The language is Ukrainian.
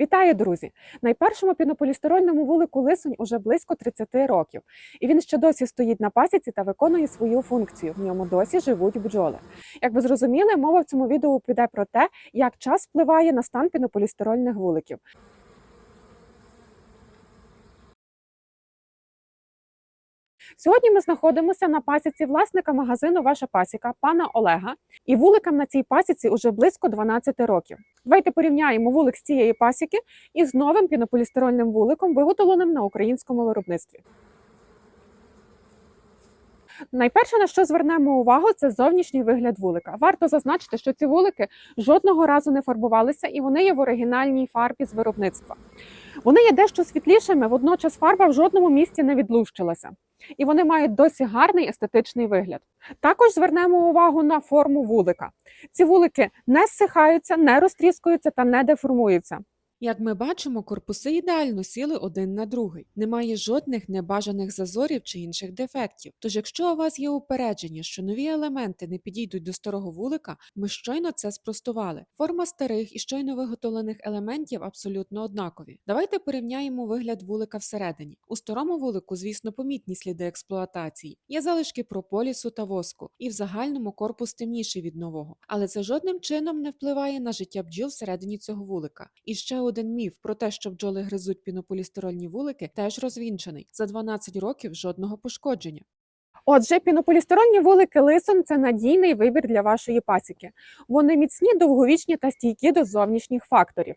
Вітаю, друзі! Найпершому пінополістирольному вулику лисунь уже близько 30 років, і він ще досі стоїть на пасіці та виконує свою функцію. В ньому досі живуть бджоли. Як ви зрозуміли, мова в цьому відео піде про те, як час впливає на стан пінополістирольних вуликів. Сьогодні ми знаходимося на пасіці власника магазину Ваша пасіка пана Олега. І вуликам на цій пасіці уже близько 12 років. Давайте порівняємо вулик з цієї пасіки із новим пінополістирольним вуликом, виготовленим на українському виробництві. Найперше, на що звернемо увагу, це зовнішній вигляд вулика. Варто зазначити, що ці вулики жодного разу не фарбувалися, і вони є в оригінальній фарбі з виробництва. Вони є дещо світлішими, водночас фарба в жодному місці не відлущилася. І вони мають досі гарний естетичний вигляд. Також звернемо увагу на форму вулика. Ці вулики не зсихаються, не розтріскуються та не деформуються. Як ми бачимо, корпуси ідеально сіли один на другий. Немає жодних небажаних зазорів чи інших дефектів. Тож, якщо у вас є упередження, що нові елементи не підійдуть до старого вулика, ми щойно це спростували. Форма старих і щойно виготовлених елементів абсолютно однакові. Давайте порівняємо вигляд вулика всередині. У старому вулику, звісно, помітні сліди експлуатації. Є залишки прополісу та воску, і в загальному корпус темніший від нового. Але це жодним чином не впливає на життя бджіл всередині цього вулика. І ще один міф про те, що бджоли гризуть пінополістирольні вулики, теж розвінчений. За 12 років жодного пошкодження. Отже, пінополістирольні вулики лисом це надійний вибір для вашої пасіки. Вони міцні, довговічні та стійкі до зовнішніх факторів.